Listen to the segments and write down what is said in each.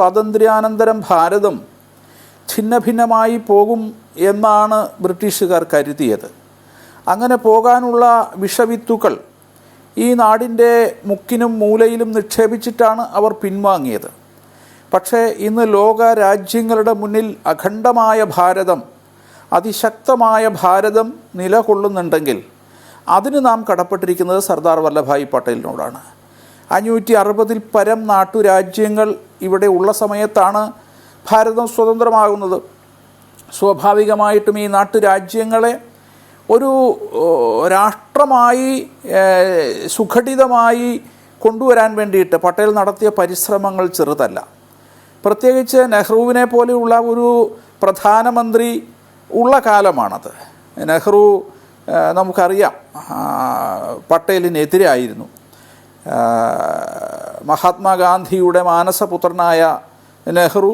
സ്വാതന്ത്ര്യാനന്തരം ഭാരതം ഛിന്നഭിന്നമായി പോകും എന്നാണ് ബ്രിട്ടീഷുകാർ കരുതിയത്. അങ്ങനെ പോകാനുള്ള വിഷവിത്തുക്കൾ ഈ നാടിന്റെ മുക്കിനും മൂലയിലും നിക്ഷേപിച്ചിട്ടാണ് അവർ പിൻവാങ്ങിയത്. പക്ഷേ ഇന്ന് ലോക രാജ്യങ്ങളുടെ മുന്നിൽ അഖണ്ഡമായ ഭാരതം അതിശക്തമായ ഭാരതം നിലകൊള്ളുന്നുണ്ടെങ്കിൽ അതിന് നാം കടപ്പെട്ടിരിക്കുന്നത് സർദാർ വല്ലഭായ് പട്ടേലിനോടാണ്. അഞ്ഞൂറ്റി അറുപതിൽ പരം നാട്ടുരാജ്യങ്ങൾ ഇവിടെ ഉള്ള സമയത്താണ് ഭാരതം സ്വതന്ത്രമാകുന്നത്. സ്വാഭാവികമായിട്ടും ഈ നാട്ടുരാജ്യങ്ങളെ ഒരു രാഷ്ട്രമായി സുഘടിതമായി കൊണ്ടുവരാൻ വേണ്ടിയിട്ട് പട്ടേൽ നടത്തിയ പരിശ്രമങ്ങൾ ചെറുതല്ല. പ്രത്യേകിച്ച് നെഹ്റുവിനെ പോലെയുള്ള ഒരു പ്രധാനമന്ത്രി ഉള്ള കാലമാണത്. നെഹ്റു നമുക്കറിയാം പട്ടേലിനെതിരായിരുന്നു. മഹാത്മാഗാന്ധിയുടെ മാനസപുത്രനായ നെഹ്റു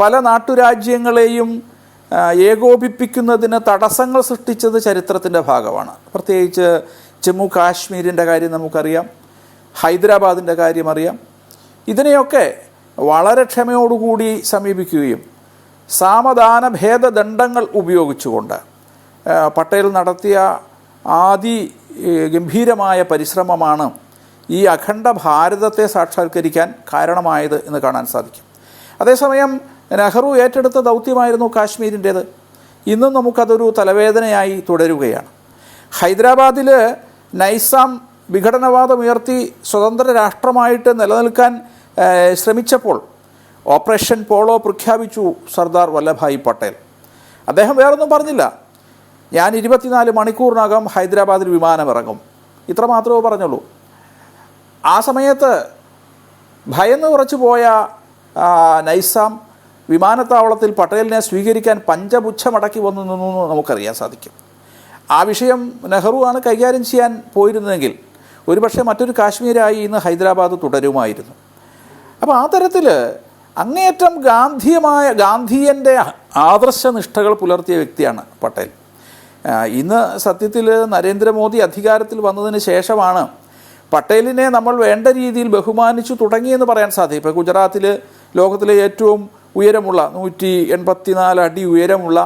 പല നാട്ടുരാജ്യങ്ങളെയും ഏകോപിപ്പിക്കുന്നതിന് തടസ്സങ്ങൾ സൃഷ്ടിച്ചത് ചരിത്രത്തിന്റെ ഭാഗമാണ്. പ്രത്യേകിച്ച് ജമ്മു കാശ്മീരിന്റെ കാര്യം നമുക്കറിയാം ഹൈദരാബാദിന്റെ കാര്യം അറിയാം. ഇതിനെയൊക്കെ വളരെ ക്ഷമയോടുകൂടി സമീപിക്കുകയും സാമദാന ഭേദദണ്ഡങ്ങൾ ഉപയോഗിച്ചുകൊണ്ട് പട്ടേൽ നടത്തിയ ആദി ഗംഭീരമായ പരിശ്രമമാണ് ഈ അഖണ്ഡ ഭാരതത്തെ സാക്ഷാത്കരിക്കാൻ കാരണമായത് എന്ന് കാണാൻ സാധിക്കും. അതേസമയം നെഹ്റു ഏറ്റെടുത്ത ദൗത്യമായിരുന്നു കാശ്മീരിന്റേത്. ഇന്നും നമുക്കതൊരു തലവേദനയായി തുടരുകയാണ്. ഹൈദരാബാദിൽ നൈസാം വിഘടനവാദം ഉയർത്തി സ്വതന്ത്ര രാഷ്ട്രമായിട്ട് നിലനിൽക്കാൻ ശ്രമിച്ചപ്പോൾ ഓപ്പറേഷൻ പോളോ പ്രഖ്യാപിച്ചു സർദാർ വല്ലഭായ് പട്ടേൽ. അദ്ദേഹം വേറൊന്നും പറഞ്ഞില്ല. ഞാൻ ഇരുപത്തിനാല് മണിക്കൂറിനകം ഹൈദരാബാദിൽ വിമാനം ഇറങ്ങും ഇത്ര മാത്രമേ പറഞ്ഞുള്ളൂ. ആ സമയത്ത് ഭയന്ന് ഉറച്ചു പോയ നൈസാം വിമാനത്താവളത്തിൽ പട്ടേലിനെ സ്വീകരിക്കാൻ പഞ്ചപുച്ഛമടക്കി വന്നു നിന്നു എന്ന് നമുക്കറിയാൻ സാധിക്കും. ആ വിഷയം നെഹ്റു ആണ് കൈകാര്യം ചെയ്യാൻ പോയിരുന്നതെങ്കിൽ ഒരുപക്ഷെ മറ്റൊരു കാശ്മീരായി ഇന്ന് ഹൈദരാബാദ് തുടരുമായിരുന്നു. അപ്പോൾ ആ തരത്തിൽ അങ്ങേയറ്റം ഗാന്ധിയമായ ഗാന്ധിയന്റെ ആദർശനിഷ്ഠകൾ പുലർത്തിയ വ്യക്തിയാണ് പട്ടേൽ. ഇന്ന് സത്യത്തിൽ നരേന്ദ്രമോദി അധികാരത്തിൽ വന്നതിന് ശേഷമാണ് പട്ടേലിനെ നമ്മൾ വേണ്ട രീതിയിൽ ബഹുമാനിച്ചു തുടങ്ങിയെന്ന് പറയാൻ സാധിക്കും ഇപ്പോൾ ഗുജറാത്തിൽ ലോകത്തിലെ ഏറ്റവും ഉയരമുള്ള നൂറ്റി എൺപത്തിനാല് അടി ഉയരമുള്ള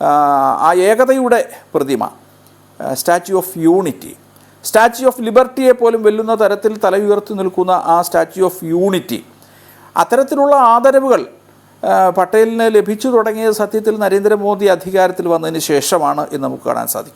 ആ, ഏകതയുടെ പ്രതിമ statue of unity. Statue of ലിബർട്ടിയെ പോലും വെല്ലുന്ന തരത്തിൽ തല ഉയർത്തി നിൽക്കുന്ന ആ സ്റ്റാച്യു ഓഫ് യൂണിറ്റി. അത്തരത്തിലുള്ള ആദരവുകൾ പട്ടേലിന് ലഭിച്ചു തുടങ്ങിയത് സത്യത്തിൽ നരേന്ദ്രമോദി അധികാരത്തിൽ വന്നതിന് ശേഷമാണ് എന്ന് നമുക്ക് കാണാൻ സാധിക്കും.